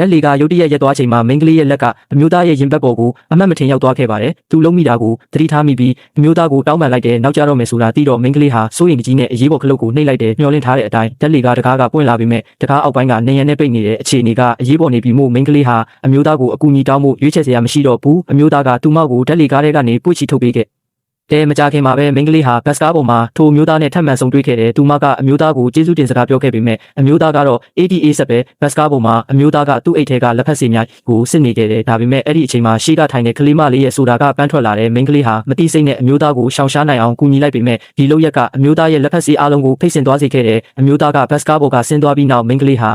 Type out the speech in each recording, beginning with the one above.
ဓာတ်လေကရုတ်တရက်ရက်သွားချိန်မှာမိန်းကလေးရဲ့လက်ကအမျိုးသားရဲ့ရင်ဘတ်ပေါ်ကိုအမှတ်မထင်ရောက်သွားခဲ့ပါတယ်။သူလုံးမိတာကိုသတိထားမိပြီးအမျိုးသားကိုတောင်းပန်လိုက်တယ်နောက်ကြတော့မယ်ဆိုတာသိတော့မိန်းကလေးဟာစိုးရိမ်ကြီးနဲ့အရေးပေါ်ခလုတ်ကိုနှိပ်လိုက်တယ်မျောလင့်ထားတဲ့အတိုင်းဓာတ်လေကတကားကပွင့်လာပြီးမဲ့တကားအောက်ပိုင်းကနေရံနဲ့ပိတ်နေတဲ့အခြေအနေကအရေးပေါ်နေပြီးမို့မိန်းကလေးဟာအမျိုးသားကိုအကူအညီတောင်းဖို့ရွေးချယ်စရာမရှိတော့ဘူးအမျိုးသားကသူ့မောက်ကိုဓာတ်လေကားထဲကနေပုတ်ချီထုတ်ပေးခဲ့ တဲမကြခင်မှာပဲမိန်းကလေးဟာဘတ်စကားပေါ်မှာထိုအမျိုးသားနဲ့ထပ်မံဆုံတွေ့ခဲ့တယ်။သူမကအမျိုးသားကိုကျေးဇူးတင်စကားပြောခဲ့ပေမဲ့အမျိုးသားကတော့ ADA ဆက်ပဲဘတ်စကားပေါ်မှာအမျိုးသားကသူ့အိတ်ထဲကလက်ဖက်စီများကိုစစ်နေခဲ့တယ်။ဒါပေမဲ့အဲ့ဒီအချိန်မှာရှေ့ကထိုင်တဲ့ကလေးမလေးရဲ့ဆိုတာကပန်းထွက်လာတဲ့မိန်းကလေးဟာမတိစိတ်နဲ့အမျိုးသားကိုရှောင်ရှားနိုင်အောင်ကူညီလိုက်ပေမဲ့ဒီလောက်ရက်ကအမျိုးသားရဲ့လက်ဖက်စီအလုံးကိုဖိတ်ဆင်သွားစေခဲ့တယ်။အမျိုးသားကဘတ်စကားပေါ်ကဆင်းသွားပြီးနောက်မိန်းကလေးဟာ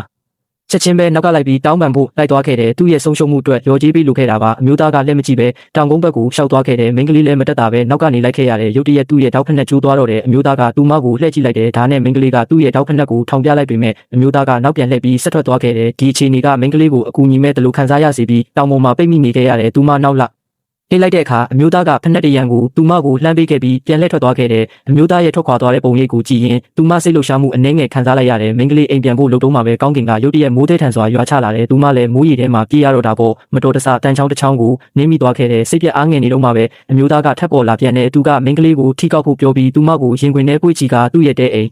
ချက်ချင်းပဲနောက်ကလိုက်ပြီးတောင်းပန်ဖို့လိုက်သွားခဲ့တယ်သူ့ရဲ့ဆုံးရှုံးမှုအတွက်ရောကြီးပေးလိုခဲ့တာပါအမျိုးသားကလက်မကြည့်ပဲတောင်ကုန်းဘက်ကိုရှောက်သွားခဲ့တယ်မိန်းကလေးလည်းမတက်တာပဲနောက်ကနေလိုက်ခဲ့ရတယ်ရုတ်တရက်သူ့ရဲ့တောက်ဖက်နဲ့ကျိုးသွားတော့တယ်အမျိုးသားကသူ့မောက်ကိုလှည့်ကြည့်လိုက်တယ်ဒါနဲ့မိန်းကလေးကသူ့ရဲ့တောက်ဖက်နဲ့ကိုထောင်ပြလိုက်ပေမဲ့အမျိုးသားကနောက်ပြန်လှည့်ပြီးဆက်ထွက်သွားခဲ့တယ်ဒီအခြေအနေကမိန်းကလေးကိုအကူအညီမဲ့တလို့ခံစားရစေပြီးတောင်ပေါ်မှာပိတ်မိနေခဲ့ရတယ်သူမနောက်လာ အေးလိုက်တဲ့အခါအမျိုးသားကဖက်နှက်တရံကိုသူမကိုလှမ်းပေးခဲ့ပြီးပြန်လှည့်ထွက်သွားခဲ့တယ်အမျိုးသားရဲ့ထွက်ခွာသွားတဲ့ပုံရိပ်ကိုကြည့်ရင်သူမစိတ်လှုပ်ရှားမှုအနှဲငယ်ခံစားလိုက်ရတယ်မိန်းကလေးအိမ်ပြန်ဖို့လှုပ်တုံးမှာပဲကောင်းကင်ကရုတ်တရက်မိုးတဲ့ထန်စွာရွာချလာတယ်သူမလည်းမိုးရီထဲမှာပြေးရတော့တာပေါ့မတော်တဆတန်ချောင်းတစ်ချောင်းကိုနင်းမိသွားခဲ့တယ်စိတ်ပြအားငယ်နေတော့မှပဲအမျိုးသားကထပ်ပေါ်လာပြန်တဲ့သူကမိန်းကလေးကိုထိကောက်ဖို့ပြောပြီးသူမကိုရင်ခွင်ထဲပွေ့ချီကသူ့ရဲ့တဲ့အိမ်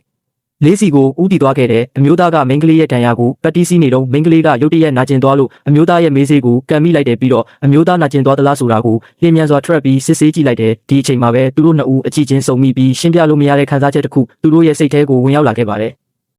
လေးစီကိုဥတီသွားခဲ့တယ်အမျိုးသားကမိန်းကလေးရဲ့တန်ရာကိုပတ်တီးစီးနေတော့မိန်းကလေးကရုတ်တရက်နာကျင်သွားလို့အမျိုးသားရဲ့မေးစေးကိုကန်မိလိုက်တယ်ပြီးတော့အမျိုးသားနာကျင်သွားသလားဆိုတာကိုလင်းမြန်စွာ trap ပြီးစစ်ဆေးကြည့်လိုက်တယ်ဒီအချိန်မှာပဲသူတို့နှစ်ဦးအကြည့်ချင်းစုံမိပြီးရှင်းပြလို့မရတဲ့ခံစားချက်တစ်ခုသူတို့ရဲ့စိတ်ထဲကိုဝင်ရောက်လာခဲ့ပါတယ်